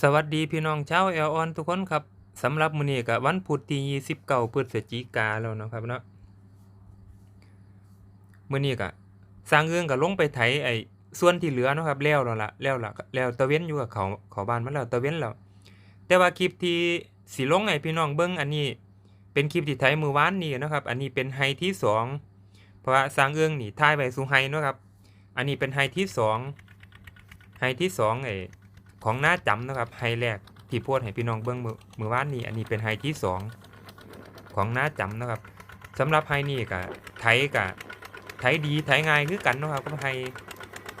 สวัสดีพี่น้องชาวแอลออนทุกคนครับสำหรับมื้อนี้ก็วันพุธที่29พฤศจิกาแล้วเนาะครับเนาะมื้อนี้ก็สร้างเรื่องก็ลงไปไถไอ้ส่วนที่เหลือเนาะครับแล้วแล้วล่ะแล้วล่ะแล้วตะเว้นอยู่กับเขาเขาบ้านมาแล้วตะเว้นแล้วแต่ว่าคลิปที่สิลงให้พี่น้องเบิ่งอันนี้ เป็นคลิปที่ไถมื้อวานนี้นะครับ อันนี้เป็นไฮที่สองเพราะว่าสร้างเรื่องนี่ถ่ายไว้สู่ไฮเนาะครับ อันนี้เป็นไฮที่สองไฮที่สองไอ้ ของหน้าจำนะครับไฮแรกที่โพสต์ให้พี่น้องเบิ้องมือมือว่านนี้อันนี้เป็นไฮที่สองของหน้าจำนะครับสำหรับไฮนี่กับไทยกับไทยดีไทยง่ายคือกันนะครับก็ไฮ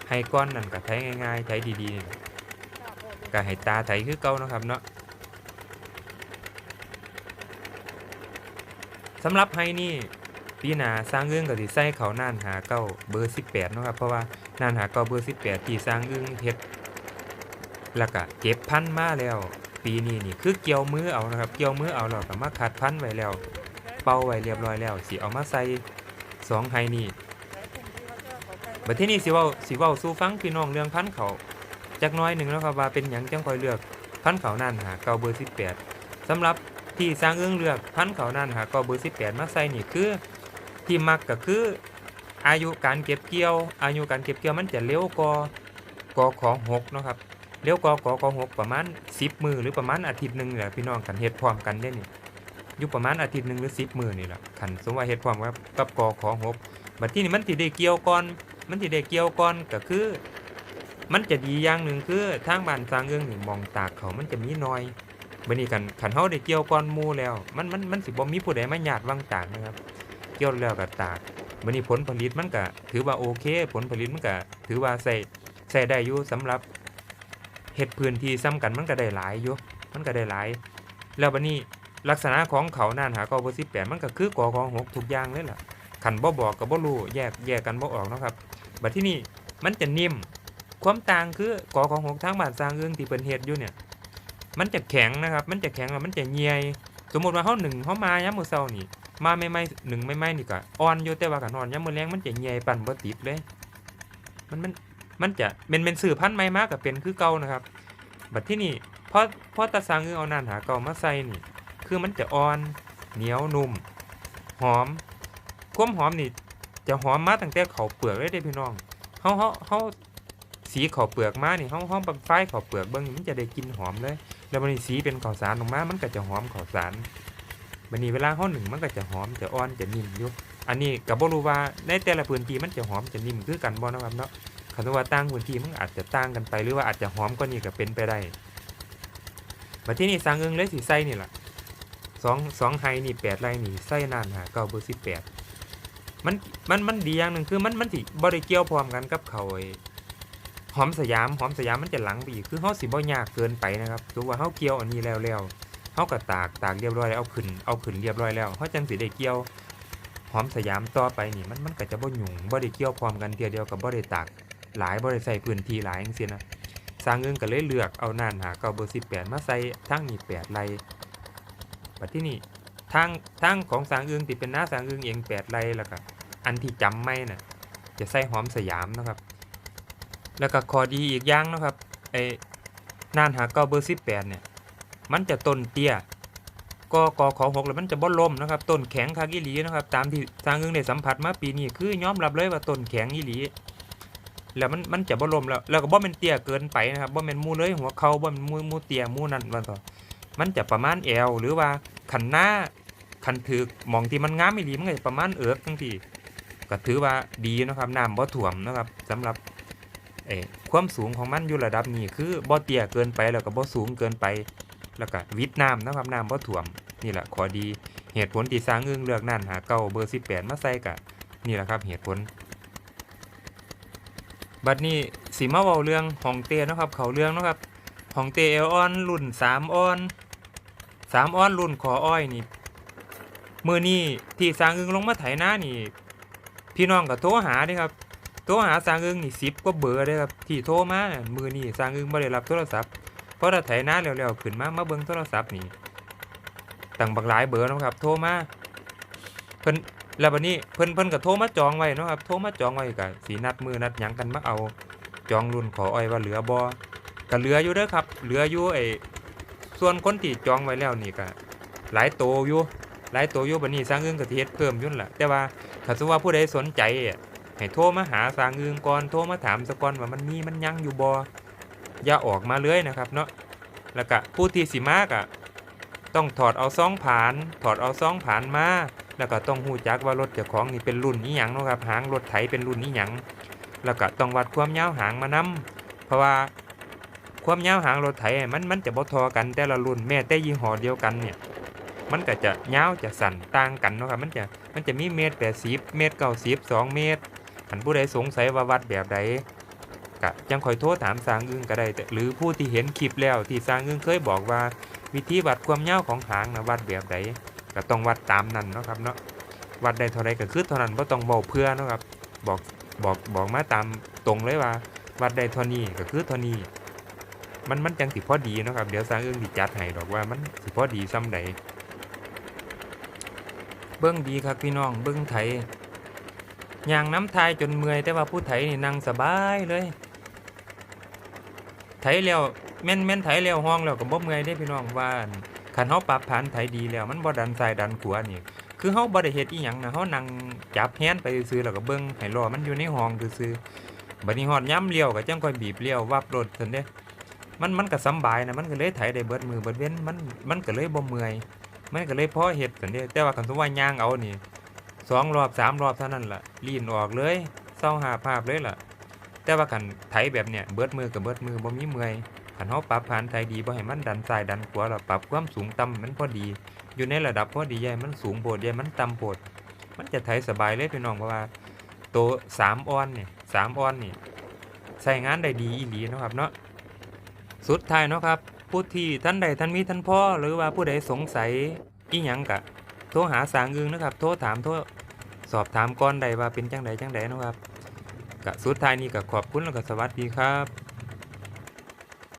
ไฮก้อนนั่นกับไทยง่ายๆไทยดีๆกับไฮตาไทยคือเก่านะครับเนาะสำหรับไฮนี่ปีหนาสร้างเรื่องกับที่ใส่เขาน่านหาเก้าเบอร์ 18นะครับเพราะว่าน่านหาเก้าเบอร์ 18ที่สร้างเรื่องเฮ็ด แล้วก็เก็บพันธุ์มาแล้ว ปีนี้นี่คือเกี่ยวมือเอานะครับ เกี่ยวมือเอาแล้วก็มาขัดพันธุ์ไว้แล้ว เป่าไว้เรียบร้อยแล้วสิเอามาใส่สองไฮนี่บัดที่นี่สิว้าสิว้าสู่ฟังพี่น้องเรื่องพันธุ์เขาจักน้อยหนึ่งแล้วครับว่าเป็นหยังจังคอยเลือกพันธุ์เขานั่นหาเก่าเบอร์18สำหรับที่สร้างเอื้องเลือกพันธุ์เขานั่นหาเก่าเบอร์18มาใส่นี่คือที่มักก็คืออายุการเก็บเกี่ยว อายุการเก็บเกี่ยวมันจะเร็วกว่ากอของหกนะครับ เลี้ยวกอกอกอหกประมาณสิบมือหรือประมาณอาทิตย์หนึ่งแหละพี่น้องกันเฮ็ดพร้อมกันได้นี่อยู่ประมาณอาทิตย์หนึ่งหรือสิบมือนี่แหละขันสมมติว่าเฮ็ดพร้อมกับกับกอขอหกบัดที่นี่มันสิได้เกี่ยวก่อน มันสิได้เกี่ยวก่อนก็คือ มันจะดีอย่างหนึ่งคือทางบ้านสร้างเรื่องหนี่งมองตากเขามันจะมีน้อยบัดนี้กันขันเฮาได้เกี่ยวก่อนมูแล้ว มันมันมันสิบ่มีผู้ใดมาญาติวางตากนะครับ เกี่ยวแล้วก็ตากบัดนี้ผลผลิตมันก็ถือว่าโอเค ผลผลิตมันก็ถือว่าใส่ใส่ได้อยู่สำหรับ เห็ดพื้นที่ซ้ำกันมันก็ได้หลายอยู่มันก็ได้หลาย แล้วบัดนี้ลักษณะของเขาน่านหาเกาเบอร์สิบแปดมันก็คือกอของหกทุกอย่างเลยล่ะขันบ่บอกกับบ่รู้แยกแยกกันบ่ออกนะครับบัดที่นี่มันจะนิ่มความต่างคือกอของหกทางบานสร้างเอื้องที่เปิ้นเฮ็ดอยู่เนี่ย มันจะแข็งนะครับ มันจะแข็งแล้วมันจะเหี่ยสมมติว่าเฮาหนึ่งเฮามายามมื้อเช้านี่ มาใหม่หนึ่งใหม่นี่ก็อ่อนอยู่แต่ว่าก็นนอนยามมื้อแลงมันจะเหี่ยปั่นบ่ติดเลย มันมัน มันจะเป็นเป็นสื่อพันธุ์ใหม่มากกับเป็นคือเก่านะครับบัดที่นี่พอพอตาสังคือเอานานหาเก่ามาใส่นี่ คือมันจะอ่อนเหนียวนุ่มหอมความหอมนี่จะหอมมาตั้งแต่เขาเปลือกเลยเด้พี่น้องเฮาเฮาเฮาสีเขาเปลือกมานี่เฮาเฮาบังไฟเขาเปลือกเบิ่งทีมันจะได้กินหอมเลย แล้วมันนี่สีเป็นข้าวสารออกมา มันก็จะหอมข้าวสารบัดนี้เวลาเฮาหนึ่งมันก็จะหอมจะอ่อนจะนิ่มอยู่ อันนี้ก็บ่รู้ว่าในแต่ละพื้นที่มันจะหอมจะนิ่มคือกันบ่นะครับเนาะ คำว่าต่างพื้นที่มันอาจจะต่างกันไป หรือว่าอาจจะหอมกว่านี้ก็เป็นไปได้มาที่นี่สร้างเอิงเลยสีไส้นี่แหละสองสองไฮนี่แปดไรนี่ไส้นานหาเก้าเบอร์สิบแปดมันมันมันดีอย่างหนึ่งคือมันมันสิบริเกี่ยวพร้อมกันกับเขาหอมสยามหอมสยามมันจะหลังไปอีกคือเขาสิบ่ยากเกินไปนะครับถือว่าเขาเกี่ยวอันนี้แล้วแล้วเขาก็ตากตากเรียบร้อยแล้วเอาขึ้นเอาขึ้นเรียบร้อยแล้วเขาจังสิได้เกี่ยวหอมสยามต่อไปนี่มันมันก็จะบ่หยุ่งบ่ได้เกี่ยวพร้อมกันเทียเดียวกับบ่ได้ตาก หลายบริใส่พื้นที่หลายจังซี่นะสร้างเงินก็เลยเลือกเอาน่านหาเก้าเบอร์สิบแปดมาใส่ทั้งนี้แปดไรปัจที่นี่ทางทางของสร้างเอิงที่เป็นหน้าสร้างเอิงเองแปดไรแล้วก็อันที่จำไม่น่ะจะใส่หอมสยามนะครับ แล้วก็ข้อดีอีกอย่างนะครับไอ้น่านหาเก้าเบอร์สิบแปดเนี่ยมันจะต้นเตี้ยก็กอขอหกแล้วมันจะบ่ล่มนะครับต้นแข็งคากิลีนะครับ ตามที่สร้างเอิงได้สัมผัสมาปีนี้คือยอมรับเลยว่าต้นแข็งอีหลี แล้วมันมันจะบ่ลมแล้วแล้วก็บ่แม่นเตี้ยเกินไปนะครับบ่แม่นมูเลยหัวเข่าบ่แม่นมูมูเตี้ยมูนั่นว่าต่อมันจะประมาณแอวหรือว่าคันหน้าคันถึกมองที่มันงามอีหลีมันก็จะประมาณเอิกจังซี่ก็ถือว่าดีนะครับน้ำบ่ท่วมนะครับสำหรับเอ่ความสูงของมันอยู่ระดับนี้คือบ่เตี้ยเกินไปแล้วก็บ่สูงเกินไป แล้วก็วิดน้ำนะครับน้ำบ่ท่วมนี่แหละขอดีเหตุผลที่สร้างอึ้งเลือกนั่นหาเก้าเบอร์18มาใส่ก็นี่แหละครับเหตุผล บัดนี้สิมาเว้าเรื่องของเตนะครับ เขาเรื่องนะครับของเตเอลออนรุ่น3ออน3ออนรุ่นขออ้อยนี่มือนี้ที่สางอึงลงมาไถนานี่ พี่น้องก็โทรหาด้ครับโทรหาสางอึงนี่10กว่าเบอร์เด้ครับที่โทรมามือนี้สางอึงบ่ได้รับโทรศัพท์เพราะถ้าไถนาแล้วๆขึ้นมามาเบิ่งโทรศัพท์นี่ตั้งบักหลายเบอร์นะครับ โทรมาเพิ่น แล้วบัดนี้เพิ่นเพิ่นก็โทรมาจองไว้เนาะครับโทรมาจองไว้ก็สินัดมือนัดหยังกันมาเอาจองรุ่นขออ้อยว่าเหลือบ่ก็เหลืออยู่เด้อครับ เหลืออยู่ไอ้ส่วนคนที่จองไว้แล้วนี่ก็หลายโตอยู่หลายโตอยู่บัดนี้สร้างอึ้งก็สิเฮ็ดเพิ่มยู่นล่ะแต่ว่าถ้าสมมุติว่าผู้ใดสนใจให้โทรมาหาสร้างอึ้งก่อนโทรมาถามซะก่อนว่ามันมีมันยังอยู่บ่อย่าออกมาเลยนะครับเนาะแล้วก็ผู้ที่สิมาก็ต้องถอดเอาซองผ่าน ถอดเอาซองผ่านมา แล้วก็ต้องหู้จักว่ารถเจ้าของนี่เป็นรุ่นนี้หยังเนาะครับหางรถไถเป็นรุ่นนี้หยังแล้วก็ต้องวัดความยาวหางมานํเพราะว่าความยาวหางรถไถมันมันจะบ่ทอกันแต่ละรุ่นแม้แต่ยี่ห้อเดียวกันเนี่ยมันก็จะยาวจะสั้นต่างกันเนาะครับมันจะมันจะมีเมตร80เมตร90 2เมตรคันผู้ใดสงสัยว่าวัดแบบใดก็จังคอยโทรถามสร้างอึ้งก็ได้แต่หรือผู้ที่เห็นคลิปแล้วที่สร้างอึ้งเคยบอกว่า วิธีวัดความยาวของหางนะวัดแบบใด ก็ต้องวัดตามนั้นเนาะครับเนาะวัดได้เท่าไรก็คือเท่านั้นบ่ต้องเว้าเพื่อเนาะครับบอกบอกบอกมาตามตรงเลยว่า วัดได้เท่านี้ก็คือเท่านี้ มันมันจังสิพอดีเนาะครับเดี๋ยวสร้างเอื้องสิจัดให้ดอกว่ามันสิพอดีซ้ำใดเบิ่งดีครับพี่น้องเบิ่งไถย่างน้ำทายจนเมื่อยแต่ว่าผู้ไถนี่นั่งสบายเลย ไถแล้วแม่นแม่นไถแล้วห้องแล้วก็บ่เมื่อยเด้พี่น้องว่าน คันเฮาปรับฐานไถดีแล้วมันบ่ดันซ้ายดันขวานี่คือเฮาบ่ได้เฮ็ดอีหยังนะเฮานั่งจับแฮนไปซื่อๆแล้วก็เบิ่งให้ล้อมันอยู่ในห้องซื่อๆบัดนี้ฮอดยามเลี้ยวก็จังค่อยบีบเลี้ยววับรถซั่นเด้มันมันก็สบายนะมันก็เลยไถได้เบิดมือเบิดเว้นมันมันก็เลยบ่เมื่อยมันก็เลยพอเฮ็ดซั่นเด้แต่ว่าคันสมมุติว่าย่างเอานี่สองรอบสามรอบเท่านั้นล่ะลีนออกเลยเซาหาภาพเลยล่ะ แต่ว่าคันไถแบบเนี้ยเบิดมือกับเบิดมือบ่มีเมื่อยันเฮาปรับผ่านไทยดีบ่ให้มันดันซ้ายดันขวาแล้วปรับความสูงต่ำมันพอดี อยู่ในระดับพอดียาให้มันสูงโพดยาให้มันต่ำโพดมันจะไถสบายเลยพี่น้องเพราะว่าโตว3ออนเนี่ย3ออนนี่ใช้งานได้ดีอีหลีนะครับเนาะสุดท้ายเนาะครับผู้ที่ท่านใดท่านมีท่านพ่อหรือว่าผู้ใดสงสัยอีหยังกะโทรหาสางอึงนะครับ โทรถามโทรสอบถามก่อนใดว่าเป็นจังใดจังใดนะครับกะสุดท้ายนี้ก็ขอบคุณแล้วก็สวัสดีครับ